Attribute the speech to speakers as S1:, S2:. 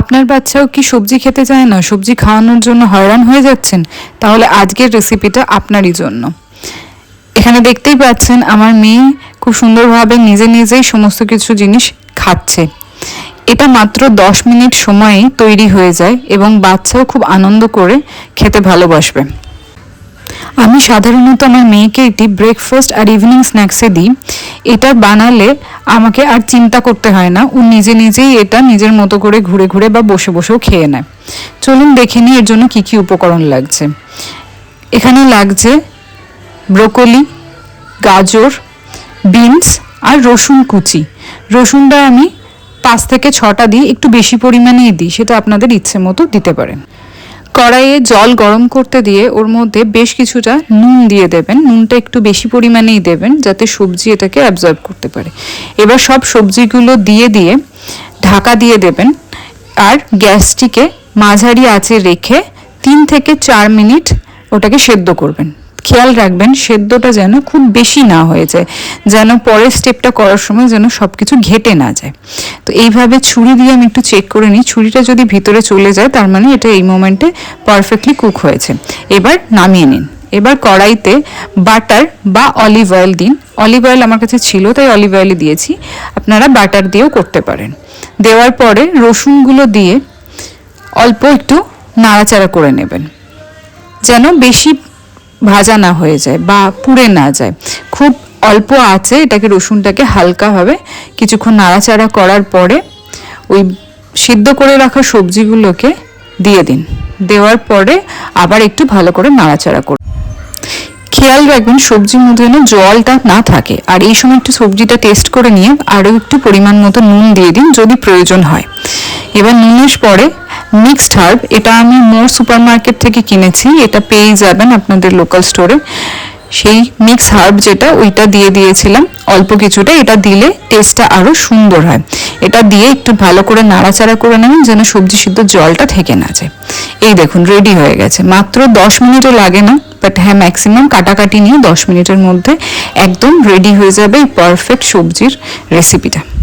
S1: আপনার বাচ্চাও কি সবজি খেতে চায় না? সবজি খাওয়ানোর জন্য হয়রান হয়ে যাচ্ছেন? তাহলে আজকের রেসিপিটা আপনারই জন্য। এখানে দেখতেই পাচ্ছেন, আমার মেয়ে খুব সুন্দরভাবে নিজে নিজেই সমস্ত কিছু জিনিস খাচ্ছে। এটা মাত্র দশ মিনিট সময়েই তৈরি হয়ে যায় এবং বাচ্চাও খুব আনন্দ করে খেতে ভালোবাসবে। আমি সাধারণত আমার মেয়েকে এটি ব্রেকফাস্ট আর ইভিনিং স্ন্যাক্সে দিই। এটা বানালে আমাকে আর চিন্তা করতে হয় না। ও নিজে নিজেই এটা নিজের মতো করে ঘুরে ঘুরে বা বসে বসেও খেয়ে নেয়। চলুন দেখে নিই এর জন্য কী কী উপকরণ লাগছে। এখানে লাগছে ব্রোকলি, গাজর, বিনস আর রসুন কুচি। রসুনটা আমি পাঁচ থেকে ছটা দিই একটু বেশি পরিমাণেই দিই, সেটা আপনাদের ইচ্ছে মতো দিতে পারেন। কড়াইয়ে জল গরম করতে দিয়ে ওর মধ্যে বেশ কিছুটা নুন দিয়ে দেবেন। নুনটা একটু বেশি পরিমাণেই দেবেন যাতে সবজি এটাকে অ্যাবজর্ব করতে পারে। এবার সব সবজিগুলো দিয়ে দিয়ে ঢাকা দিয়ে দেবেন। আর গ্যাসটিকে মাঝারি আঁচে রেখে তিন থেকে চার মিনিট ওটাকে সেদ্ধ করবেন। খেয়াল রাখবেন, সেদ্ধটা যেন খুব বেশি না হয়ে যায়, যেন পরের স্টেপটা করার সময় যেন সব কিছু ঘেটে না যায়। তো এইভাবে ছুরি দিয়ে আমি একটু চেক করে নিই, ছুরিটা যদি ভিতরে চলে যায়, তার মানে এটা এই মোমেন্টে পারফেক্টলি কুক হয়েছে। এবার নামিয়ে নিন। এবার কড়াইতে বাটার বা অলিভ অয়েল দিন। অলিভ অয়েল আমার কাছে ছিল, তাই অলিভ অয়েলই দিয়েছি। আপনারা বাটার দিয়েও করতে পারেন। দেওয়ার পরে রসুনগুলো দিয়ে অল্প একটু নাড়াচাড়া করে নেবেন। যেন বেশি ভাজা না হয়ে যায় বা পুড়ে না যায়। খুব অল্প আছে, এটাকে রসুনটাকে হালকাভাবে কিছুক্ষণ নাড়াচাড়া করার পরে ওই সিদ্ধ করে রাখা সবজিগুলোকে দিয়ে দিন। দেওয়ার পরে আবার একটু ভালো করে নাড়াচাড়া করুন। খেয়াল রাখবেন সবজির মধ্যে যেন জলটা না থাকে। আর এই সময় একটু সবজিটা টেস্ট করে নিয়ে আরও একটু পরিমাণ মতো নুন দিয়ে দিন যদি প্রয়োজন হয়। এবার নুনের পরে মিক্সড হার্ব, এটা আমি মোর সুপার মার্কেট থেকে কিনেছি, এটা পেয়ে যাবেন আপনাদের লোকাল স্টোরে সেই মিক্স হার্ব যেটা, ওইটা দিয়ে দিয়েছিলাম, অল্প কিছুটা, এটা দিলে টেস্টটা আরও সুন্দর হয়। এটা দিয়ে একটু ভালো করে নাড়াচাড়া করে নেবেন, যেন সবজি সিদ্ধ জলটা থেকে না যায়। এই দেখুন রেডি হয়ে গেছে। মাত্র দশ মিনিটও লাগে না বাট হ্যাঁ ম্যাক্সিমাম কাটাকাটি নিয়ে দশ মিনিটের মধ্যে একদম রেডি হয়ে যাবে এই পারফেক্ট সবজির রেসিপিটা